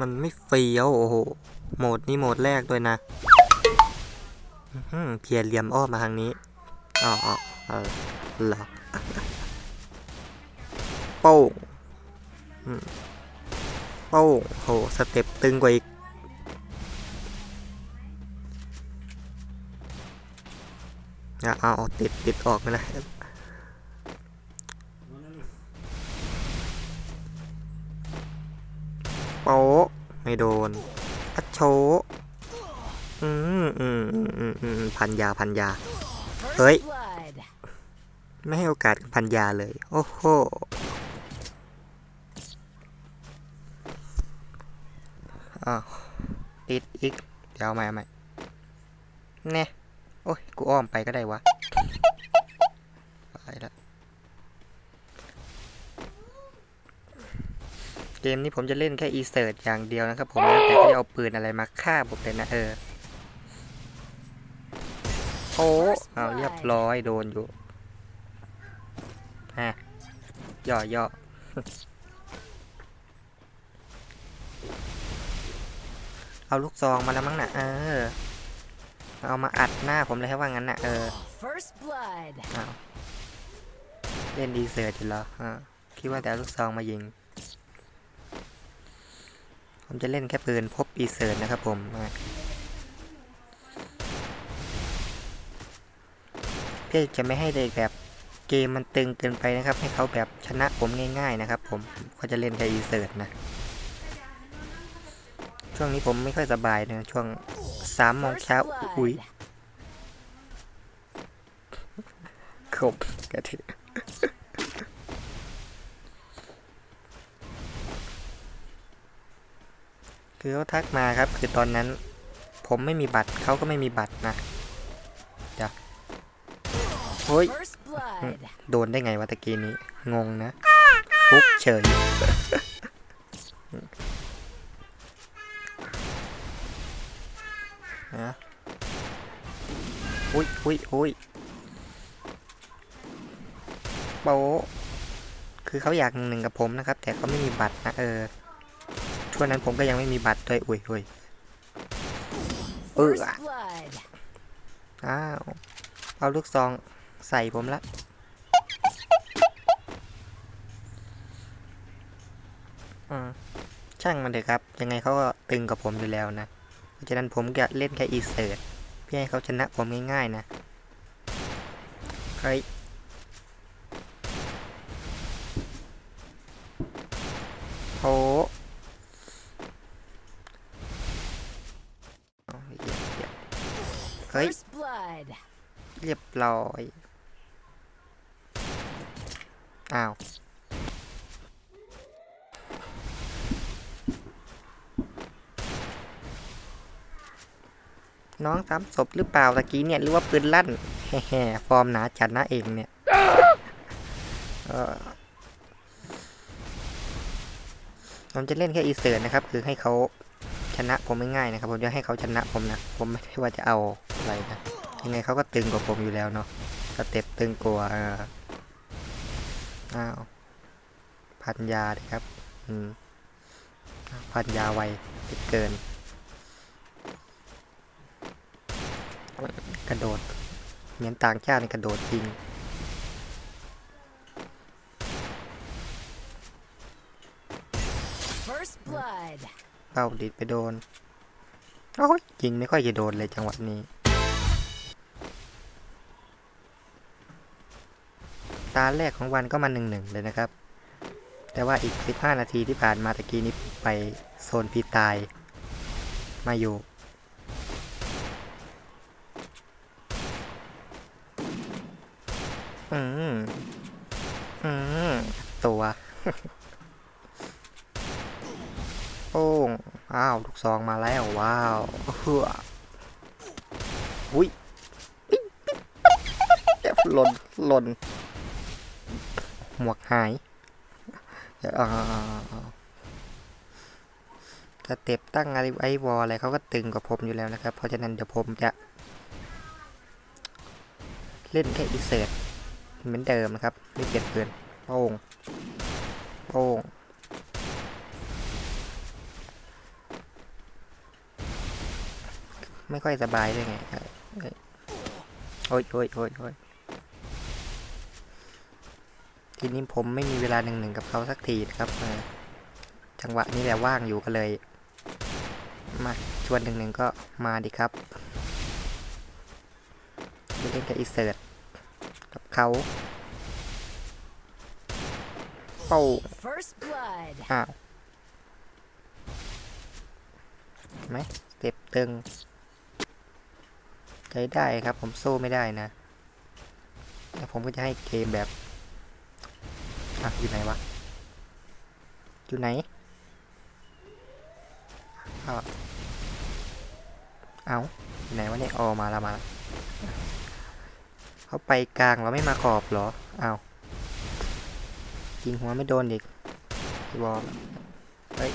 มันไม่เฟี้ยวโอ้โหโหมดนี้โหมดแรกด้วยนะเพียรเหลี่ยมอ้อมมาทางนี้อ๋อเออหรอโป้งโป้งโหสเต็ปตึงกว่าอีกอะเอาเอาติดติดออกไป ไม่โดนอัชโชอืมอืมอืมอืมอืมพันยาพันยา First Ơi. blood. ไม่ให้โอกาสกับพันยาเลย โอ้โห อ้าวติดอีก เดี๋ยวเอาใหม่เอาใหม่แน่โอ้ย กูอ้อมไปก็ได้วะ ไปละ เกมนี้ผมจะเล่นแค่อีเซิร์ตอย่างเดียวนะครับผมนะแต่ก็จะเอาปืนอะไรมาฆ่าผมเลยนะเออ โอ้เอาเรียบร้อยโดนอยู่ฮะย่อย่อเอาลูกซองมาแล้วมั้งน่ะเออ เอามาอัดหน้าผมเลยให้ว่างั้นน่ะเออ First blood. อ้าวเล่นดีเซิร์ตอยู่เหรออ่าคิดว่าแต่เอาลูกซองมายิง ผมจะเล่นแค่ปืนพบอีเซิร์นะครับผมเพื่อจะไม่ให้เด็กแบบเกมมันตึงเกินไปนะครับ ให้เขาแบบชนะผมง่าย ๆ นะครับ ผมก็จะเล่นแค่อีเซิร์นะ ช่วงนี้ผมไม่ค่อยสบายนะช่วงสามโมงเช้าอุ้ย blood. ขบกระถือ คือเขาทักมาครับ คือตอนนั้น ผมไม่มีบัตรเขาก็ไม่มีบัตรนะเดี๋ยวโอ้ยโดนได้ไงวะตะกี้นี้ งงนะปุ๊บเฉยนะอุ้ยอุ้ยอุ้ยโป๊คือเขาอยากหนึ่งกับผมนะครับ แต่เขาไม่มีบัตรนะเออ ช่วงนั้นผมก็ยังไม่มีบัตรด้วยอุ้ยอุ้ย First Ugh. blood. อ้าวเอาลูกซองใส่ผมละอืมช่างมันเถอะครับ ยังไงเขาก็ตึงกับผมอยู่แล้วนะเพราะฉะนั้นผมจะเล่นแค่อีเซิร์ตเพื่อให้เขาชนะผมง่ายๆนะเฮ้ยโหเอาเหยียบเหยียบ เฮ้ย First blood. เรียบร้อย อ้าว น้องซ้ำศพหรือเปล่าตะกี้เนี่ย หรือว่าปืนลั่นแฮ่ๆฟอร์มหนาจัดนะเองเนี่ยเอ่อผมจะเล่นแค่อีเสิร์ตนะครับ คือให้เขาชนะผมง่ายๆนะครับ ผมจะให้เขาชนะผมนะ ผมไม่ได้ว่าจะเอา อะไรนะยังไงเขาก็ตึงกว่าผมอยู่แล้วเนาะสเต็ปตึงกว่าเอออ้าวพันยาดิครับ อืมอ้าวพันยาไวเหลือเกิน กระโดด เหมือนต่างชาติในกระโดดจริง First blood. เป้าดิดไปโดน โอ้ยยิงไม่ค่อยจะโดนเลยจังหวะนี้ ตาแรกของวันก็มาหนึ่งหนึ่งเลยนะครับ แต่ว่าอีก 15 นาทีที่ผ่านมาตะกี้นี้ไปโซนพีตาย มาอยู่ อืม อืม ตัวโป้งอ้าวลูกซองมาแล้ว ว้าวเฮืออุ้ยหล่นหล่น หมวกหายสเต็ปตั้งอะไอวอลอะไรเขาก็ตึงกับาผมอยู่แล้วนะครับ เพราะฉะนั้นเดี๋ยวผมจะ เล่นแค่อิเซตเหมือนเดิมนะครับ ไม่เปลี่ยนเปลี่ยนโป่งโป่งไม่ค่อยสบายเลยไงโอ้ยโอ้ยโอ้ยโอ้ย ทีนี้ผมไม่มีเวลาหนึ่งหนึ่งกับเขาสักทีนะครับเออจังหวะนี้แหละว่างอยู่ก็เลย มาชวนหนึ่งหนึ่งก็มาดิครับไปเล่นกับอีเสิร์ตกับเขาเป้า First blood. อ้าวเห็นไหมสเต็ปตึงใช้ได้ครับผมสู้ไม่ได้นะ แล้วผมก็จะให้เกมแบบ อะอยู่ไหนวะ อยู่ไหนอ้าวเอาอยู่ไหนวะเนี่ยออมาแล้วมาแล้วเขาไปกลางเราไม่มาขอบเหรอ เอาวยิงหัวไม่โดนอีกพี่บอลเฮ้ย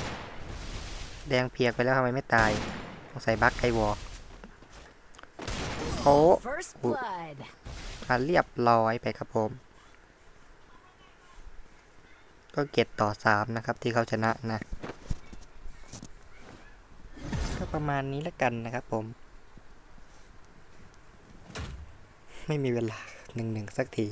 แดงเพียกไปแล้วทำไมไม่ตายต้องใส่บัคไกวอลโอ้ First Ooh. blood. อะเรียบร้อยไปครับผม ก็เก็ตต่อสามนะครับที่เขาชนะนะ ก็ประมาณนี้ละกันนะครับผม ไม่มีเวลาหนึ่งหนึ่งสักที